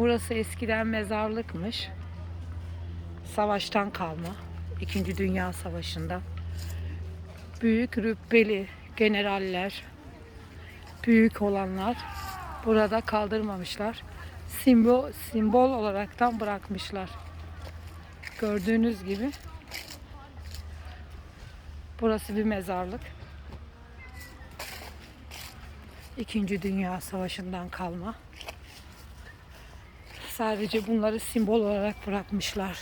Burası eskiden mezarlıkmış. Savaştan kalma. İkinci Dünya Savaşı'nda. Büyük rütbeli generaller, büyük olanlar burada kaldırmamışlar. Simbol, simbol olaraktan bırakmışlar. Gördüğünüz gibi burası bir mezarlık. İkinci Dünya Savaşı'ndan kalma. Sadece bunları simbol olarak bırakmışlar.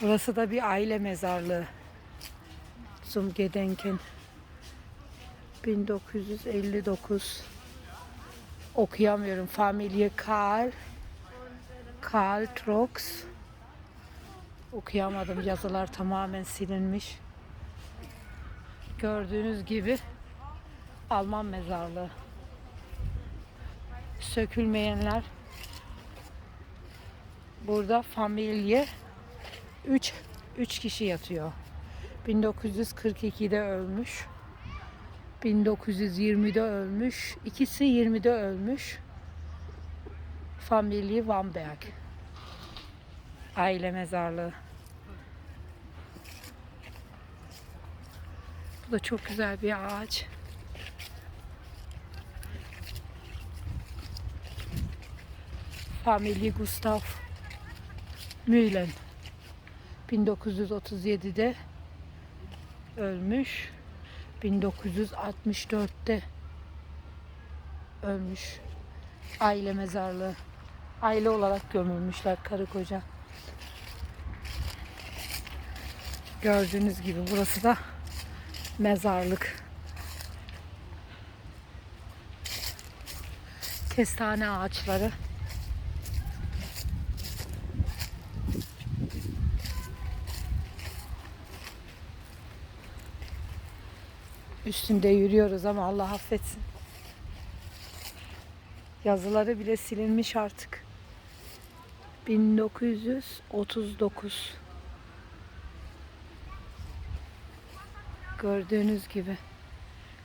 Burası da bir aile mezarlığı. Zum Gedenken 1959 okuyamıyorum. Familie Karl Karl Trox okuyamadım. Yazılar tamamen silinmiş. Gördüğünüz gibi Alman mezarlığı. Sökülmeyenler burada familye 3 3 kişi yatıyor. 1942'de ölmüş. 1920'de ölmüş. İkisi 20'de ölmüş. Familye Van Berg. Aile mezarlığı. Bu da çok güzel bir ağaç. Familye Gustav Mühlen. 1937'de ölmüş. 1964'te ölmüş. Aile mezarlığı. Aile olarak gömülmüşler karı koca. Gördüğünüz gibi burası da mezarlık. Kestane ağaçları. Üstünde yürüyoruz ama Allah affetsin. Yazıları bile silinmiş artık. 1939 Gördüğünüz gibi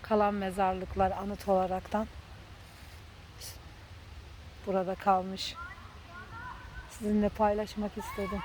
kalan mezarlıklar anıt olaraktan burada kalmış. Sizinle paylaşmak istedim.